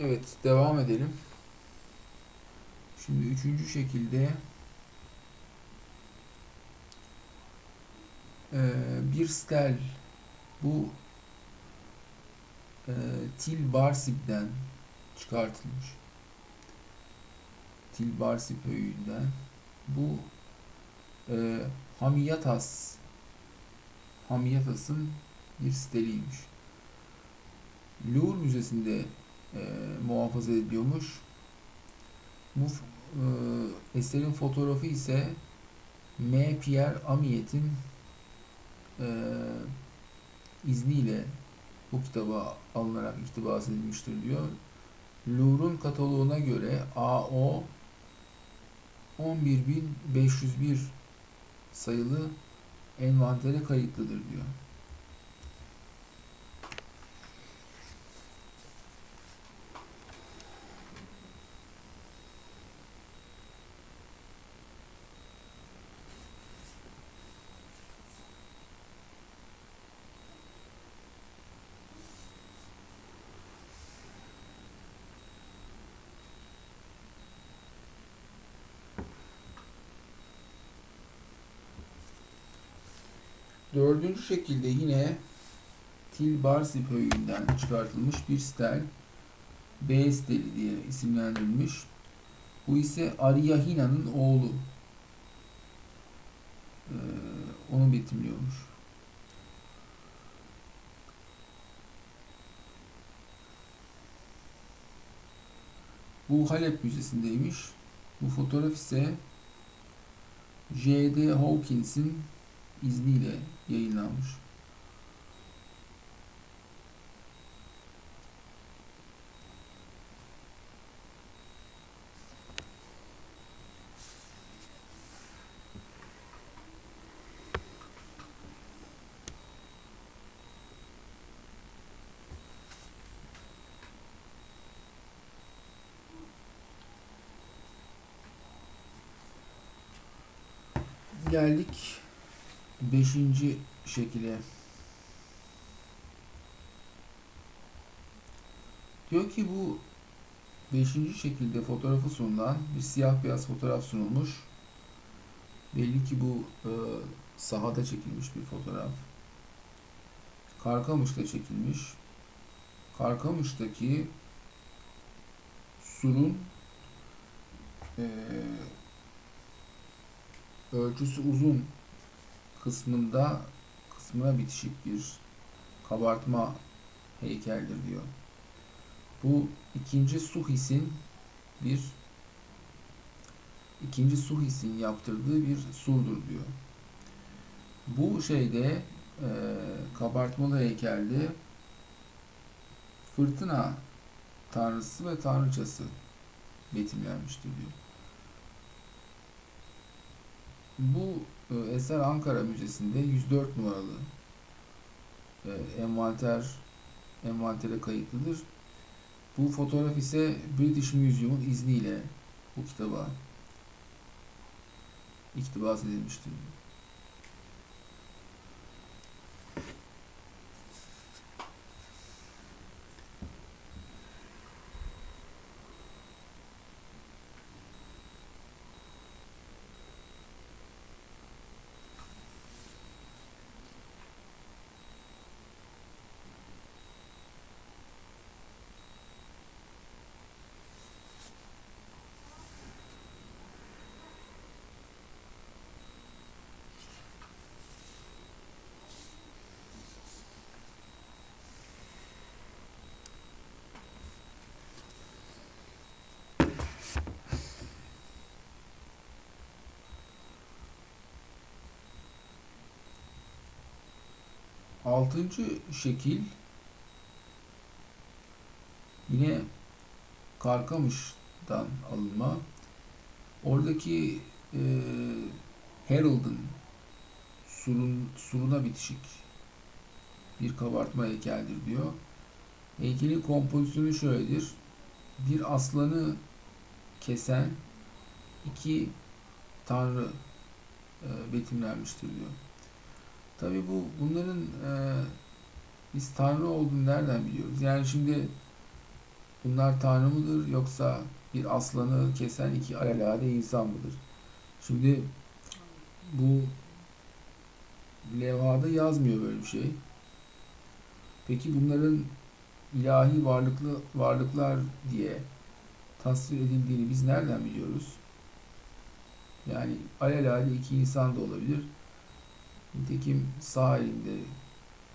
Evet, devam edelim. Şimdi üçüncü şekilde eee, bir stel bu eee Til Barsip'ten çıkartılmış. Til Barsip höyüğünden. Bu eee Hamiyatas Hamiyatas'ın bir steliymiş. Louvre Müzesi'nde e, muhafaza ediliyormuş. Bu e, eserin fotoğrafı ise M. Pierre Amiet'in e, izniyle bu kitaba alınarak iktibas edilmiştir diyor. Louvre'un kataloğuna göre AO 11501 sayılı envantere kayıtlıdır diyor. Dördüncü şekilde yine Til Barsip höyüğünden çıkartılmış bir stel. B steli diye isimlendirilmiş. Bu ise Aryahina'nın oğlu. Ee, onu betimliyormuş. Bu Halep Müzesi'ndeymiş. Bu fotoğraf ise J.D. Hawkins'in izniyle yayınlanmış. Geldik beşinci şekile. Diyor ki bu beşinci şekilde fotoğrafı sunulan bir siyah beyaz fotoğraf sunulmuş. Belli ki bu e, sahada çekilmiş bir fotoğraf. Karkamış'ta çekilmiş. Karkamış'taki surun e, ölçüsü uzun kısmında kısmına bitişik bir kabartma heykeldir diyor. Bu ikinci Suhis'in bir ikinci Suhis'in yaptırdığı bir surdur diyor. Bu şeyde e, kabartmalı heykelde fırtına tanrısı ve tanrıçası betimlenmiştir diyor. Bu eser Ankara Müzesi'nde 104 numaralı e, envanter envantere kayıtlıdır. Bu fotoğraf ise British Museum'un izniyle bu kitaba iktibas edilmiştir. Altıncı şekil yine Karkamış'tan alınma. Oradaki e, Harold'ın surun, suruna bitişik bir kabartma heykeldir diyor. Heykelin kompozisyonu şöyledir. Bir aslanı kesen iki tanrı e, betimlenmiştir diyor. Tabi bu bunların e, biz tanrı olduğunu nereden biliyoruz? Yani şimdi bunlar tanrı mıdır yoksa bir aslanı kesen iki alelade insan mıdır? Şimdi bu levhada yazmıyor böyle bir şey. Peki bunların ilahi varlıklı varlıklar diye tasvir edildiğini biz nereden biliyoruz? Yani alelade iki insan da olabilir. Nitekim sağ elinde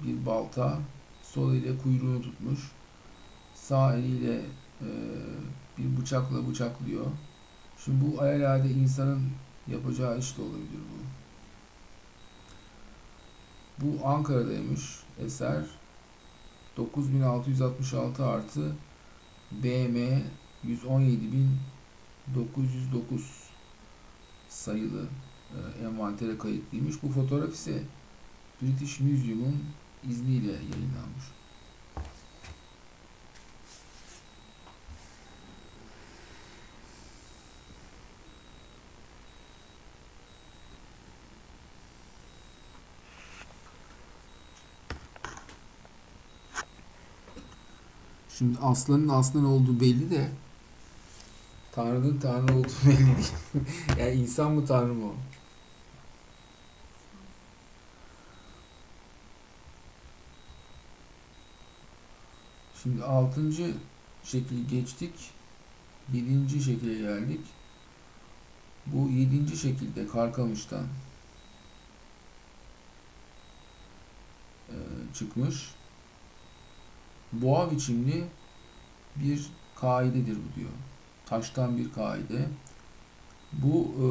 bir balta, sol ile kuyruğunu tutmuş. Sağ eliyle e, bir bıçakla bıçaklıyor. Şimdi bu alelade insanın yapacağı iş de olabilir bu. Bu Ankara'daymış eser. 9666 artı BM 117909 sayılı envantere kayıtlıymış. Bu fotoğraf ise British Museum'un izniyle yayınlanmış. Şimdi aslanın aslan olduğu belli de Tanrı'nın Tanrı olduğu belli değil. yani insan mı Tanrı mı? Şimdi altıncı şekli geçtik. Yedinci şekile geldik. Bu yedinci şekilde Karkamış'tan e, çıkmış. Boğa biçimli bir kaidedir bu diyor. Taştan bir kaide. Bu e,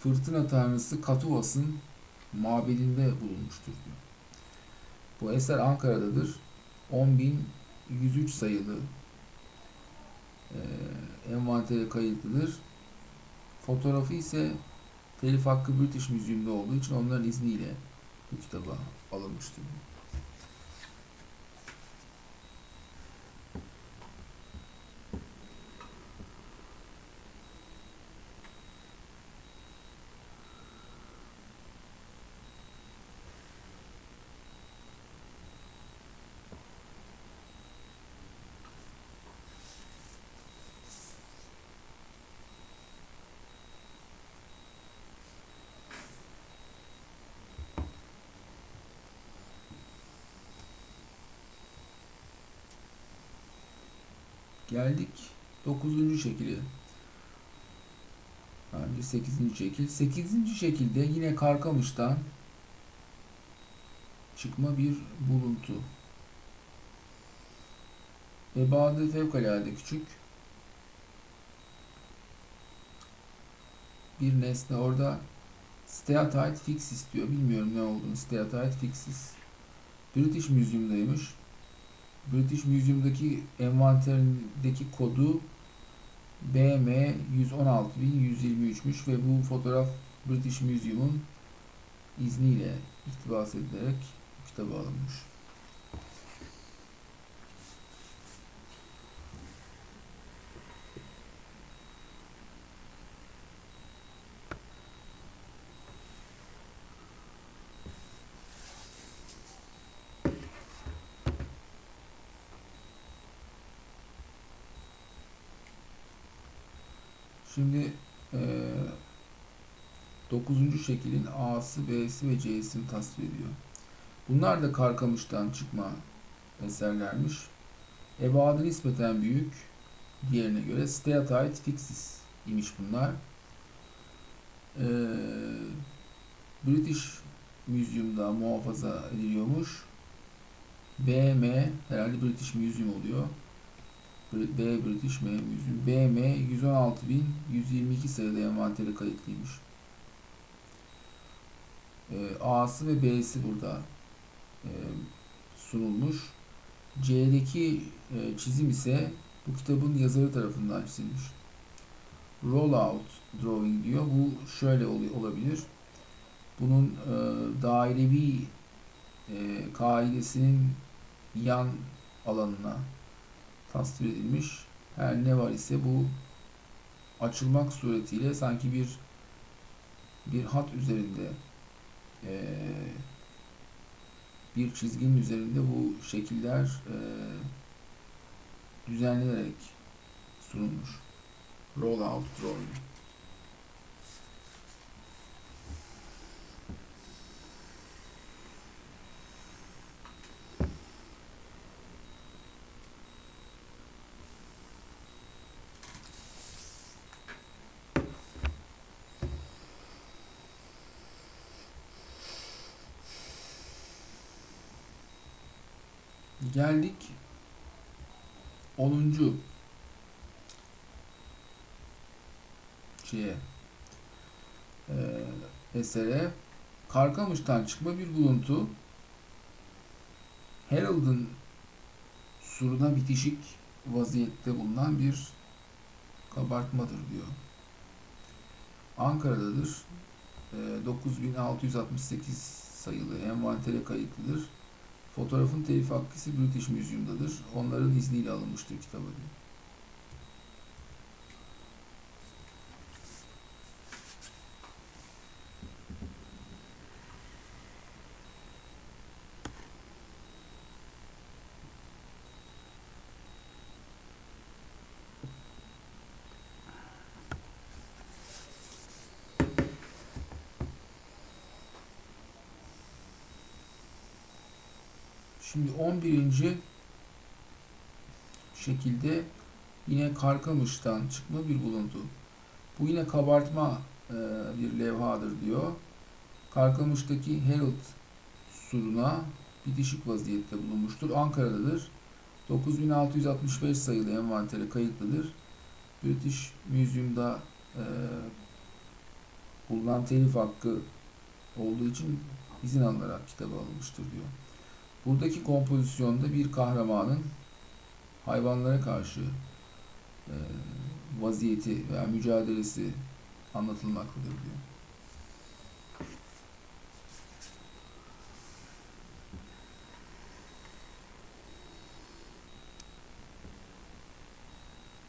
fırtına tanrısı Katuvas'ın mabedinde bulunmuştur diyor. Bu eser Ankara'dadır. 10.103 sayılı e, envantere kayıtlıdır. Fotoğrafı ise telif hakkı British Museum'da olduğu için onların izniyle bu kitaba alınmıştır. Geldik 9. şekile. Yani 8. şekil. 8. şekilde yine Karkamış'tan çıkma bir buluntu. Ebadı fevkalade küçük. Bir nesne orada Steatite fixis diyor. Bilmiyorum ne olduğunu. Steatite fixis. British Museum'daymış. British Museum'daki envanterindeki kodu BM 116123'müş ve bu fotoğraf British Museum'un izniyle iktibas edilerek kitaba alınmış. Şimdi e, 9. şeklin A'sı, B'si ve C'sini tasvir ediyor. Bunlar da Karkamış'tan çıkma eserlermiş. Ebadı nispeten büyük diğerine göre. Steatite fixis imiş bunlar. E, British Museum'da muhafaza ediliyormuş. BM herhalde British Museum oluyor. B British M Museum. BM 116.122 sayılı envantere kayıtlıymış. E, A'sı ve B'si burada e, sunulmuş. C'deki e, çizim ise bu kitabın yazarı tarafından çizilmiş. Rollout drawing diyor. Bu şöyle olabilir. Bunun e, dairevi e, kaidesinin yan alanına tasvir edilmiş. Her ne var ise bu açılmak suretiyle sanki bir bir hat üzerinde e, bir çizginin üzerinde bu şekiller e, düzenlenerek sunulmuş. Rollout drawing. Geldik 10. şeye e, esere Karkamış'tan çıkma bir buluntu Harold'un suruna bitişik vaziyette bulunan bir kabartmadır diyor. Ankara'dadır. E, 9668 sayılı envantere kayıtlıdır. Fotoğrafın telif hakkı ise British Museum'dadır. Onların izniyle alınmıştır kitabı diyor. Şimdi 11. şekilde yine Karkamış'tan çıkma bir buluntu. Bu yine kabartma e, bir levhadır diyor. Karkamış'taki Herald suruna bitişik vaziyette bulunmuştur. Ankara'dadır. 9665 sayılı envantere kayıtlıdır. British Museum'da e, bulunan telif hakkı olduğu için izin alınarak kitabı alınmıştır diyor. Buradaki kompozisyonda bir kahramanın hayvanlara karşı e, vaziyeti veya mücadelesi anlatılmaktadır diyor.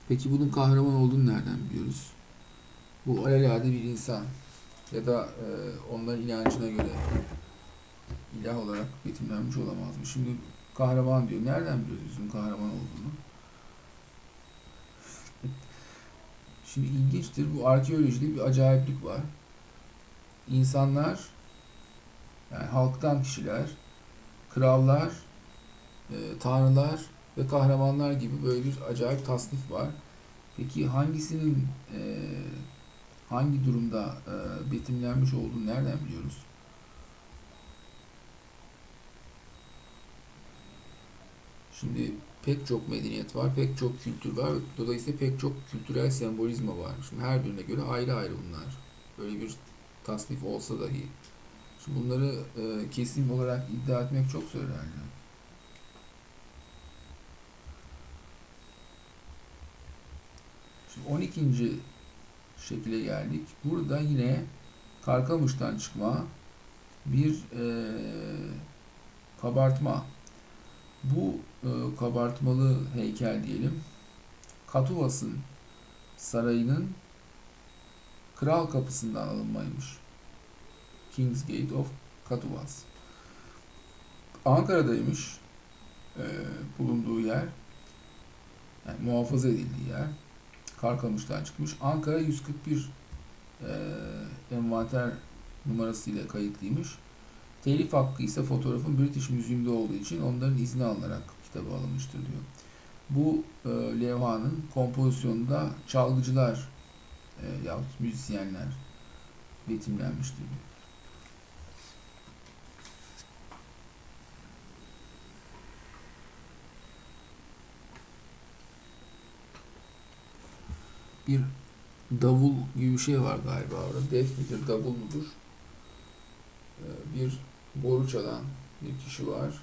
Peki bunun kahraman olduğunu nereden biliyoruz? Bu alelade bir insan ya da e, onların inancına göre ilah olarak betimlenmiş olamaz mı? Şimdi kahraman diyor. Nereden biliyoruz bizim kahraman olduğunu? Şimdi ilginçtir. Bu arkeolojide bir acayiplik var. İnsanlar yani halktan kişiler, krallar, e, tanrılar ve kahramanlar gibi böyle bir acayip tasnif var. Peki hangisinin e, hangi durumda e, betimlenmiş olduğunu nereden biliyoruz? Şimdi pek çok medeniyet var, pek çok kültür var. Dolayısıyla pek çok kültürel sembolizma var. Şimdi her birine göre ayrı ayrı bunlar. Böyle bir tasnif olsa dahi. Şimdi bunları e, kesin olarak iddia etmek çok zor herhalde. Şimdi 12. şekilde geldik. Burada yine Karkamış'tan çıkma bir e, kabartma bu kabartmalı heykel diyelim Katuvas'ın sarayının kral kapısından alınmaymış. King's Gate of Katuvas. Ankara'daymış e, bulunduğu yer. Yani muhafaza edildiği yer. Karkamış'tan çıkmış. Ankara 141 e, envanter numarasıyla kayıtlıymış. Telif hakkı ise fotoğrafın British Museum'da olduğu için onların izni alınarak kitabı alınmıştır diyor. Bu e, levhanın kompozisyonunda çalgıcılar e, yahut müzisyenler betimlenmiştir diyor. Bir davul gibi bir şey var galiba orada. Def midir, davul mudur? Ee, bir boru çalan bir kişi var.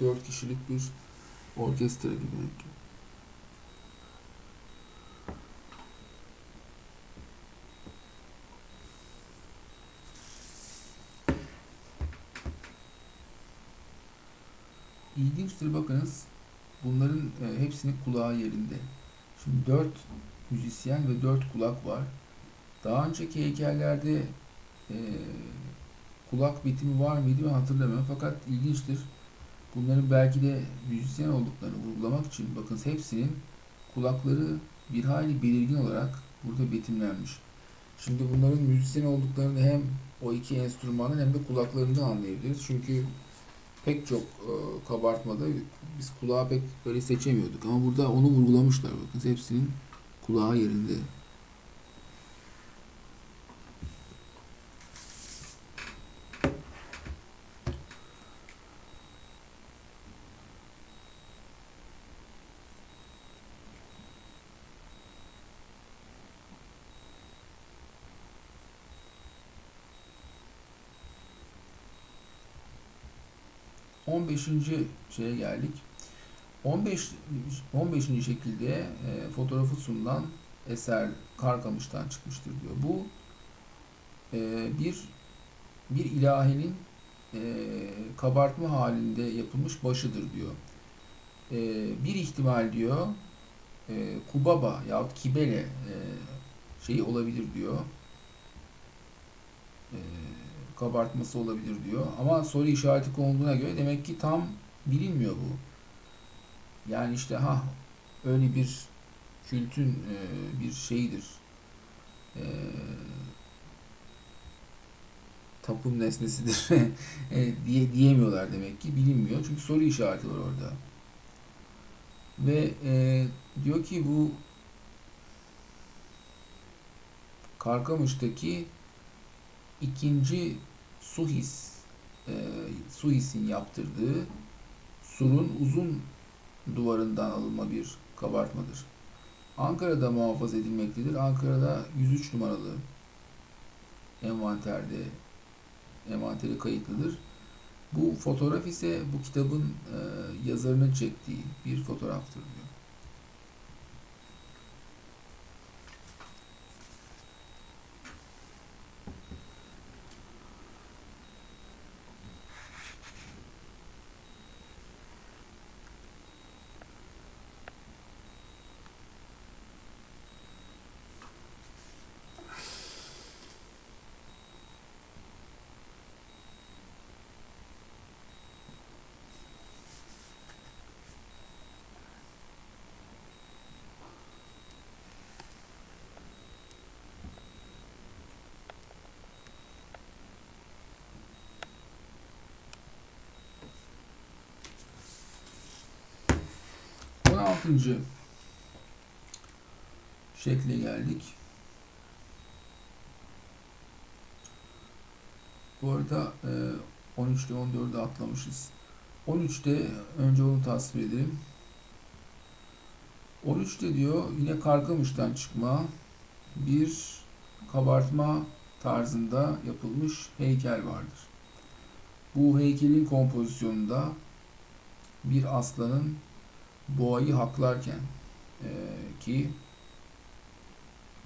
Dört kişilik bir orkestra gibi. İlginçtir bakınız. Bunların e, hepsinin kulağı yerinde. Şimdi dört müzisyen ve dört kulak var. Daha önceki heykellerde e, kulak bitimi var mıydı ben hatırlamıyorum. Fakat ilginçtir. Bunların belki de müzisyen olduklarını vurgulamak için bakın hepsinin kulakları bir hayli belirgin olarak burada betimlenmiş. Şimdi bunların müzisyen olduklarını hem o iki enstrümanın hem de kulaklarından anlayabiliriz. Çünkü pek çok e, kabartmada biz kulağı pek böyle seçemiyorduk. Ama burada onu vurgulamışlar. Bakın hepsinin kulağı yerinde. On beşinci şeye geldik. 15 15. şekilde e, fotoğrafı sunulan eser Karkamış'tan çıkmıştır diyor. Bu e, bir bir ilahinin e, kabartma halinde yapılmış başıdır diyor. E, bir ihtimal diyor e, Kubaba yahut Kibele e, şeyi olabilir diyor. E, kabartması olabilir diyor. Ama soru işareti konulduğuna göre demek ki tam bilinmiyor bu. Yani işte ha öyle bir kültün e, bir şeyidir. E, tapın nesnesidir e, diye diyemiyorlar demek ki bilinmiyor. Çünkü soru işareti var orada. Ve e, diyor ki bu Karkamış'taki ikinci Suhis e, Suhis'in yaptırdığı surun uzun duvarından alınma bir kabartmadır. Ankara'da muhafaza edilmektedir. Ankara'da 103 numaralı envanterde envanteri kayıtlıdır. Bu fotoğraf ise bu kitabın e, yazarının çektiği bir fotoğraftır diyor. 16. şekle geldik. Bu arada 13'te 14'ü atlamışız. 13'te önce onu tasvir edelim. 13'te diyor yine Karkamış'tan çıkma bir kabartma tarzında yapılmış heykel vardır. Bu heykelin kompozisyonunda bir aslanın boğayı haklarken e, ki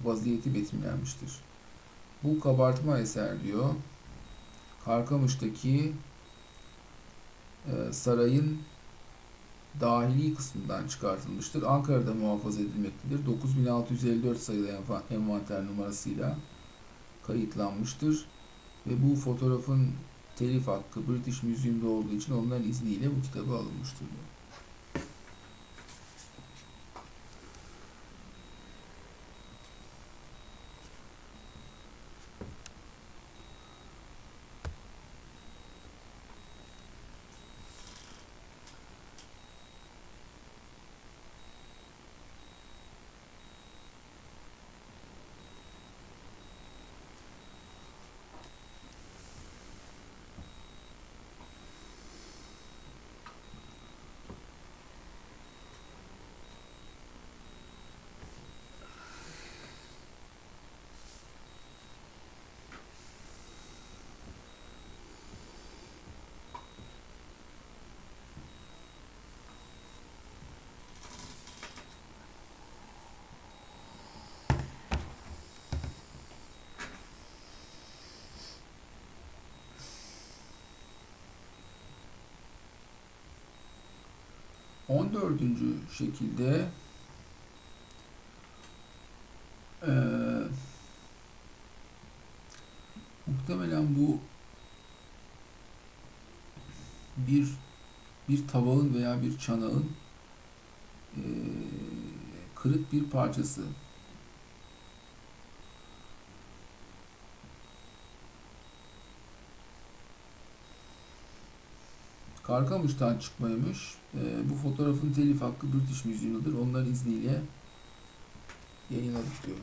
vaziyeti betimlenmiştir. Bu kabartma eser diyor. Karkamış'taki e, sarayın dahili kısmından çıkartılmıştır. Ankara'da muhafaza edilmektedir. 9654 sayılı envanter numarasıyla kayıtlanmıştır. Ve bu fotoğrafın telif hakkı British Museum'da olduğu için onların izniyle bu kitabı alınmıştır. Diyor. 14. şekilde e, muhtemelen bu bir bir tabağın veya bir çanağın e, kırık bir parçası. Karkamış'tan çıkmaymış. Eee, bu fotoğrafın telif hakkı British Museum'dadır. Onların izniyle yayınladık diyor.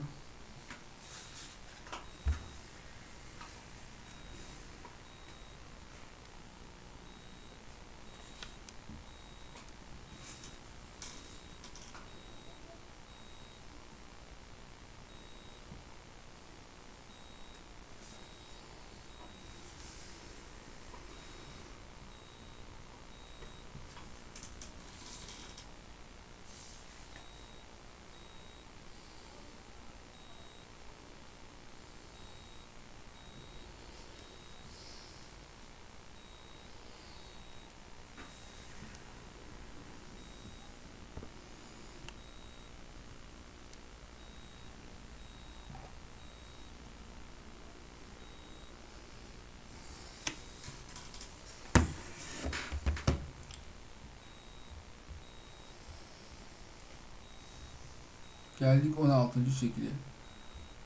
Geldik 16. şekile.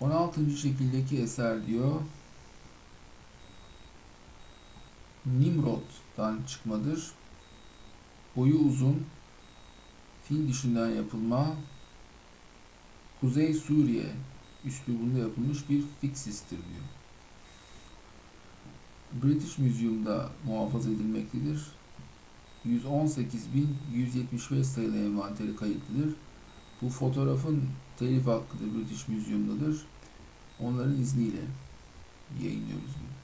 16. şekildeki eser diyor. Nimrod'dan çıkmadır. Boyu uzun, fil dişinden yapılma, Kuzey Suriye üslubunda yapılmış bir fiksistir diyor. British Museum'da muhafaza edilmektedir. 118.175 sayılı envanteri kayıtlıdır. Bu fotoğrafın telif hakkı da British Museum'dadır. Onların izniyle yayınlıyoruz bunu.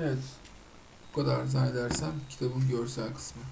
Evet. Bu kadar zannedersem kitabın görsel kısmı.